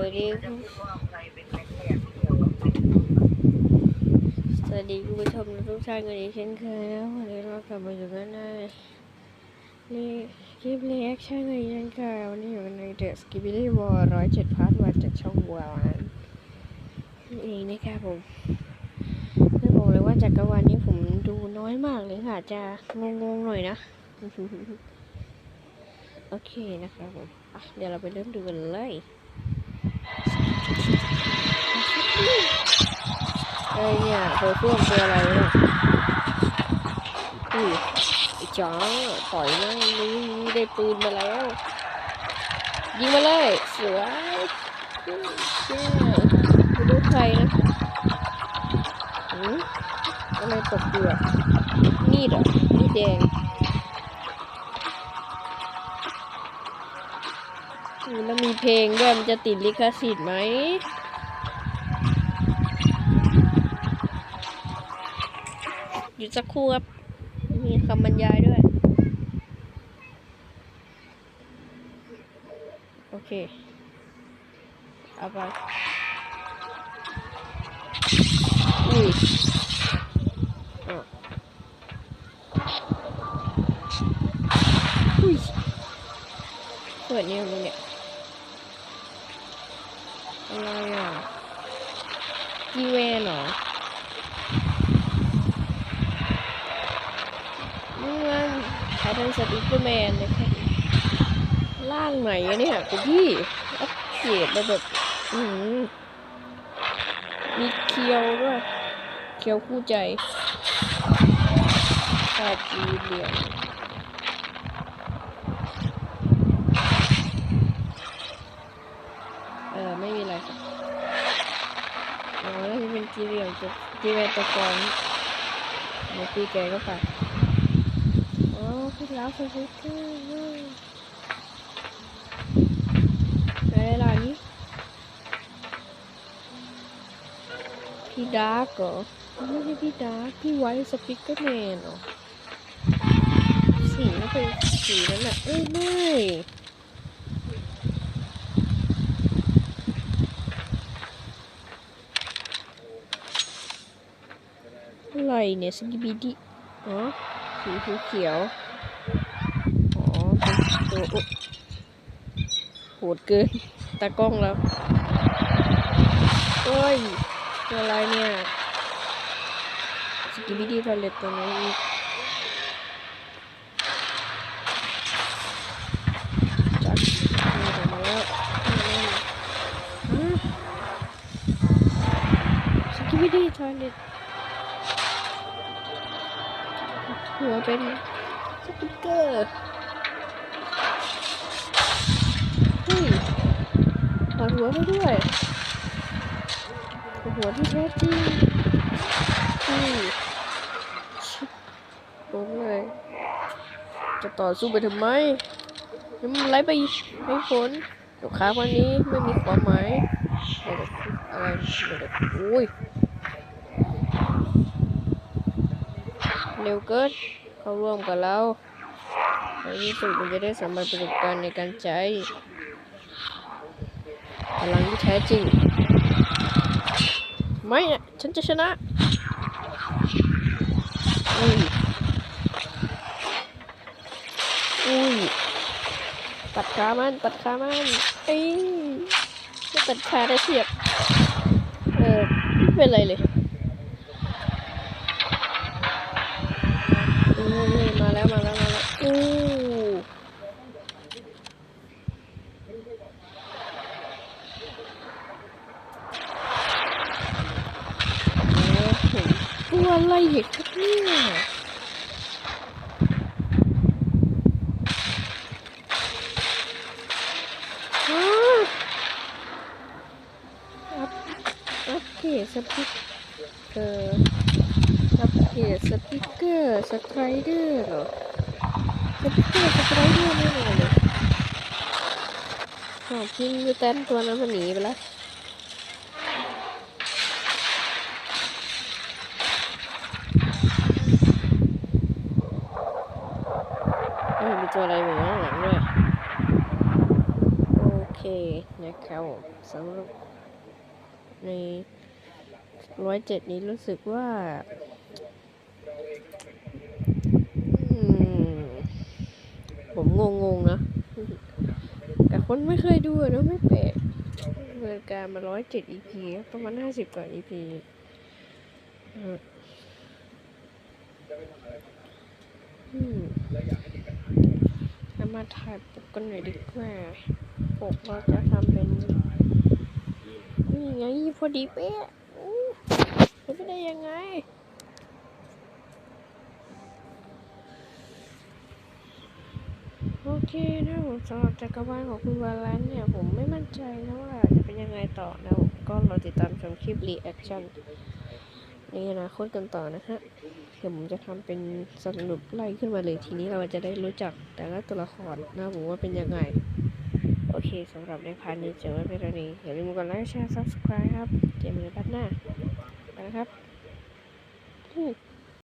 วัสดีสวัสดีคุณผู้ชมทุกท่านกันอีกเช่นเคยนะวันนี้เรากลับมาอยู่กันในนี่คลิปรีแอคชั่นกันอีกเช่นเคยวันนี้อยู่กันในเดอะสกิบิลี่วอร์ร้อยเจ็ดพาร์ทมาจากช่องวัวนั้นนี่เองนะครับผมคือบอกเลยว่าจากรวาลนี้ผมดูน้อยมากเลยค่ะ จะงงๆหน่อยนะโอเคนะครับผมเดี๋ยวเราไปเริ่มดูกันเลยเเนี่ยโถส้วมตัวอะไรเนี่ยอุ้ยไอ้จ๋าต่อยนะนี่ได้ปืนมาแล้ว ยิงมาเลยสวยเชี่ยไม่รู้ใครนะหืมอะไรตกอยู่อมีดเหรอะมีดแดงแล้วมีเพลงด้วยมันจะติดลิขสิทธิ์ไหม อยู่สักครู่ครับ มีคำบรรยายด้วย โอเค เอาไปอุ้ยอะอุ้ยเปิดเนี่ยมึงเนี่ยอะไรอะกีเวนเหรอนี่มัน ไททันสปิเกอร์แมนเลยค่ะร่างไหนอะเนี่ยคุณพี่อัปเกรดมาแบบอือหือมีเคียวด้วยเคียวคู่ใจชาจีเหลี่ยมเออไม่มีอะไรครับอ๋อแล้วจะเป็นจีเหลี่ยมจะจีเวนตะกอนเดี๋ยวตีแกก็ไป อ๋อคือแล้วสติ๊กเกอร์ด้วยไรล่ะนี่พี่ดาร์กเหรอไม่ใช่พี่ดาร์กพี่ไวท์สปิกเกอร์แมนเหรอสีมันเป็นสีนั้นอะเอ้ยไม่อะไรเนี่ยสกิบิดิอ๋อสีเขียว เป็นตัวอุ๊ยโหดเกิน ตากล้องแล้ว โอ้ยอะไรเนี่ยสกิบิดิทอเลตตัวนี้อีกจัดนี่เดี๋ยวมาแล้วสกิบิดิทอเลตหัวเป็นสติ๊กเกอร์ หัวได้ด้วยหัวที่แท้จริงนี่ชิบลงเลย จะต่อสู้ไปทำไมยังมันไล่ไปให้ผลเดี๋ยวค้าวันนี้ไม่มีความหมายเดี๋ยวอะไรเดี๋ยวอุ้ยเร็วเกินเข้าร่วมกับเราในที่สุดมันจะได้สัมผัสประสบการณ์ในการใช้ พลังที่แท้จริง ไม่นะฉันจะชนะอุ้ยอุ้ยปัดขามันปัดขามันเอ้ยไม่ปัดขาได้เสียบเออไม่เป็นไรเลย อืมมาแล้วมาแล้วมาแล้วอู้โอ้โหตัวอะไรเหกครับเนี่ยอัพอัพเกรดสปิกเกอร์อัปเกรดสปิเกอร์สไตรเดอร์เหรอสปิเกอร์สไตรเดอร์แน่นอนเลยขอ๋อพิงยูแตนตัวนั้นมันหนีไปแล้วเออมีตัวอะไรอยู่ข้างหลังด้วยโอเค นะครับสำหรับในร้อยเจ็ดนี้รู้สึกว่าผมงงๆนะแต่คนไม่เคยดูนะไม่แปลกเมือนการมาร้อยเจ็ด EP ประมาณห้าสิบกว่า EP อืมามาถ่ายปกกันหน่อยดีกว่า ปกเราจะทำเป็นนี่ไงพอดีเป๊ะอู้เป็นไปได้ยังไงโอเคนะผมสำหรับจักรวาลของคุณวาลันเนี่ย ผมไม่มั่นใจนะว่าจะเป็นยังไงต่อนะผมก็รอติดตามชมคลิปรีแอคชั่นในอนาคตกันต่อนะฮะเดี๋ยวผมจะทำเป็นสรุปไล่ขึ้นมาเลยทีนี้เราจะได้รู้จักแต่ละตัวละครนะผมว่าเป็นยังไง โอเคสำหรับในพาร์ทนี้เจอไว้เป็นตอนนี้อย่าลืมกดไลค์แชร์ subscribe ครับ เจอกันในพาร์ทหน้าไปนะครับ